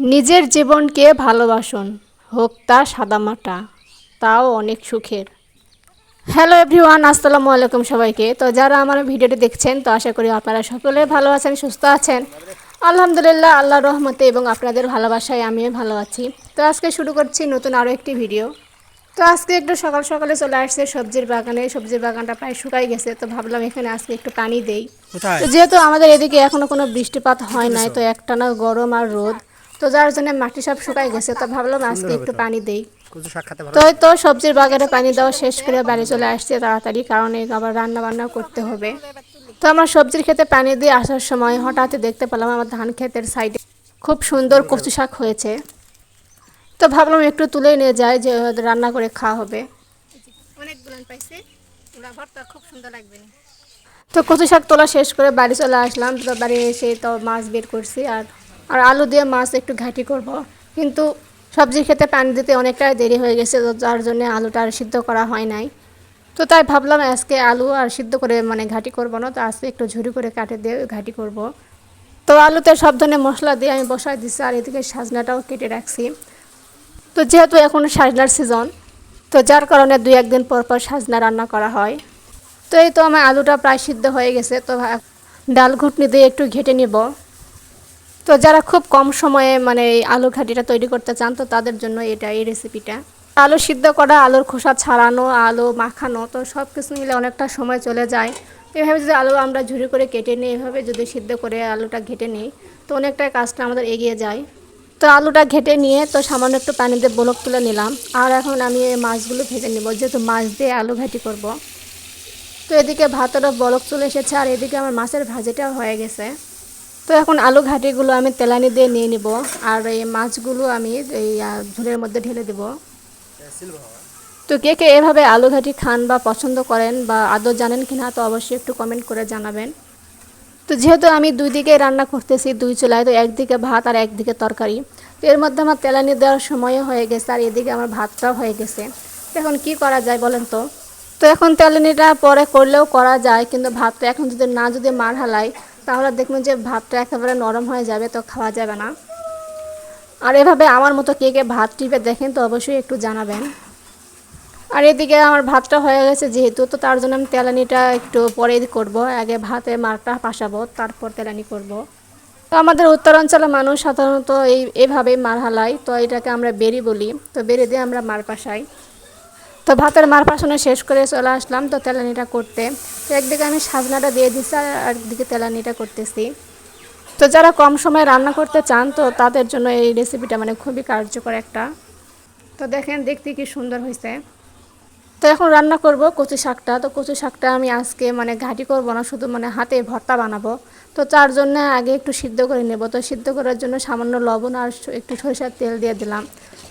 নিজের জীবনকে ভালোবাসুন হোক তা সাদামাটা তাও অনেক সুখের। হ্যালো এভরিওয়ান আসসালামু আলাইকুম সবাইকে। তো যারা আমার ভিডিওটি দেখছেন তো আশা করি আপনারা সকলে ভালো আছেন সুস্থ আছেন। আলহামদুলিল্লাহ আল্লাহ রহমতে এবং আপনাদের ভালোবাসায় আমিও ভালো আছি। তো আজকে শুরু করছি নতুন আরও একটি ভিডিও। তো আজকে একটু সকাল সকালে চলে আসছে সবজির বাগানে। সবজির বাগানটা প্রায় শুকাই গেছে তো ভাবলাম এখানে আজকে একটু পানি দেই। তো যেহেতু আমাদের এদিকে এখনও কোনো বৃষ্টিপাত হয় নাই তো একটানা গরম আর রোদ। তো যার জন্য মাটি সব শুকাই গেছে তো ভাবলাম আজকে একটু পানি দেই। কচু শাক খাতে ভালো তো তো সবজির বাগানে পানি দেওয়া শেষ করে বাড়ি চলে আসছে তাড়াতাড়ি কারণ এই আবার রান্না বান্না করতে হবে। তো আমার সবজির ক্ষেতে পানি দিয়ে আসার সময় হঠাৎ দেখতে পেলাম আমার ধান ক্ষেতের সাইডে খুব সুন্দর কচু শাক হয়েছে। তো ভাবলাম একটু তুলে নিয়ে যাই যে রান্না করে খাওয়া হবে। অনেকগুলো পাইছি ভর্তা খুব সুন্দর লাগবে। তো কচু শাক তোলা শেষ করে বাড়ি চলে আসলাম তো বাড়ি এসে তো মাছ বের করছি আর আর আলু দিয়ে মাছ একটু ঘাঁটি করব। কিন্তু সবজি খেতে পানি দিতে অনেকটাই দেরি হয়ে গেছে যার জন্য আলুটা আর সিদ্ধ করা হয় নাই। তো তাই ভাবলাম আজকে আলু আর সিদ্ধ করে মানে ঘাঁটি করব না, তো আজকে একটু ঝুড়ি করে কাটে দিয়ে ঘাঁটি করব। তো আলুতে সব ধরনের মশলা দিয়ে আমি বসাই দিচ্ছি আর এদিকে সাজনাটাও কেটে রাখছি। তো যেহেতু এখন সাজনার সিজন, তো যার কারণে দুই একদিন পর পর সাজনা রান্না করা হয়। তো এই তো আমার আলুটা প্রায় সিদ্ধ হয়ে গেছে, তো ডাল ঘুটনি দিয়ে একটু ঘেটে নিব। তো যারা খুব কম সময়ে মানে এই আলু ঘাটিটা তৈরি করতে চান, তো তাদের জন্য এটা এই রেসিপিটা আলু সিদ্ধ করা, আলুর খোসা ছাড়ানো, আলু মাখানো, তো সব কিছু মিলে অনেকটা সময় চলে যায়। এভাবে যদি আলু আমরা ঝুরি করে কেটে নিই, এভাবে যদি সিদ্ধ করে আলুটা ঘেটে নিই, তো অনেকটাই কাজটা আমাদের এগিয়ে যায়। তো আলুটা ঘেটে নিয়ে, তো সামান্য একটু পানি দিয়ে বলক তুলে নিলাম। আর এখন আমি এই মাছগুলো ভেজে নিব, যেহেতু মাছ দিয়ে আলু ঘাটি করব। তো এদিকে ভাতেরও বলক চলে এসেছে, আর এদিকে আমার মাছের ভাজিটাও হয়ে গেছে। তো এখন আলু ঘাটিগুলো আমি তেলানি দিয়ে নিয়ে নিব, আর এই মাছগুলো আমি এই ঝোলের মধ্যে ঢেলে দেব। তো কে কে এভাবে আলু ঘাটি খান বা পছন্দ করেন বা আদৌ জানেন কিনা, তো অবশ্যই একটু কমেন্ট করে জানাবেন। তো যেহেতু আমি দুই দিকে রান্না করতেছি, দুই চুলায়, তো একদিকে ভাত আর একদিকে তরকারি। তো এর মধ্যে আমার তেলানি দেওয়ার সময়ও হয়ে গেছে, আর এদিকে আমার ভাতটাও হয়ে গেছে। এখন কি করা যায় বলেন তো? তো এখন তেলানিটা পরে করলেও করা যায়, কিন্তু ভাতটা এখন যদি না যদি মার হালাই তাহলে দেখবেন যে ভাতটা একেবারে নরম হয়ে যাবে, তো খাওয়া যাবে না। আর এভাবে আমার মতো কে কে ভাত টিপে দেখেন, তো অবশ্যই একটু জানাবেন। আর এদিকে আমার ভাতটা হয়ে গেছে যেহেতু, তো তার জন্য আমি তেলানিটা একটু পরে করব। আগে ভাতে মারটা পাশাবো, তারপর তেলানি করব। তো আমাদের উত্তরাঞ্চলের মানুষ সাধারণত এই, এভাবেই মার হালাই তো এটাকে আমরা বেরি বলি। তো বেরি দিয়ে আমরা মার পাশাই। তো ভাতের মার পাশানো শেষ করে চলে আসলাম তো তেলানিটা করতে। তো একদিকে আমি সাজনাটা দিয়ে দিচ্ছি আর একদিকে তেলানিটা করতেছি। তো যারা কম সময়ে রান্না করতে চান তো তাদের জন্য এই রেসিপিটা মানে খুবই কার্যকর একটা। তো দেখেন, দেখতে কি সুন্দর হয়েছে। তো এখন রান্না করব কচু শাকটা। তো কচু শাকটা আমি আজকে মানে ঘাটি করব না, শুধু মানে হাতে ভর্তা বানাবো। তো তার জন্য আগে একটু সিদ্ধ করে নেব। তো সিদ্ধ করার জন্য সামান্য লবণ আর একটু সরিষার তেল দিয়ে দিলাম।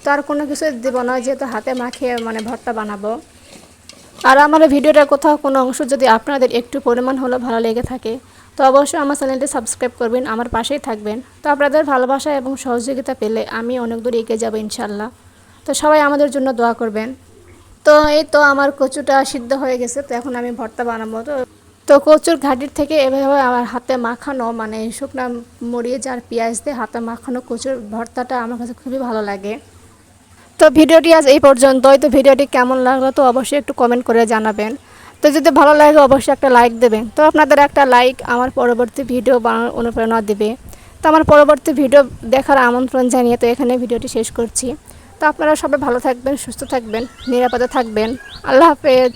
তো আর কোনো কিছু দেবো না, যেহেতু হাতে মাখিয়ে মানে ভর্তা বানাবো। আর আমার ভিডিওটা কোথাও কোনো অংশ যদি আপনাদের একটু পরিমাণ হলেও ভালো লেগে থাকে, তো অবশ্যই আমার চ্যানেলটি সাবস্ক্রাইব করবেন, আমার পাশেই থাকবেন। তো আপনাদের ভালোবাসা এবং সহযোগিতা পেলে আমি অনেক দূর এগিয়ে যাব ইনশাল্লাহ তো সবাই আমাদের জন্য দোয়া করবেন। তো এই তো আমার কচুটা সিদ্ধ হয়ে গেছে, তো এখন আমি ভর্তা বানাবো। তো তো কচুর ঘাটির থেকে এভাবে আমার হাতে মাখানো মানে শুকনা মরিচ আর পেঁয়াজ দিয়ে হাতে মাখানো কচুর ভর্তাটা আমার কাছে খুবই ভালো লাগে। তো ভিডিওটি আজ এই পর্যন্তই। তো ভিডিওটি কেমন লাগল তো অবশ্যই একটু কমেন্ট করে জানাবেন। তো যদি ভালো লাগে অবশ্যই একটা লাইক দেবেন। তো আপনাদের একটা লাইক আমার পরবর্তী ভিডিও বানানোর অনুপ্রেরণা দেবে। তো আমার পরবর্তী ভিডিও দেখার আমন্ত্রণ জানিয়ে তো এখানে ভিডিওটি শেষ করছি। তো আপনারা সবাই ভালো থাকবেন, সুস্থ থাকবেন, নিরাপদে থাকবেন। আল্লাহ হাফেজ।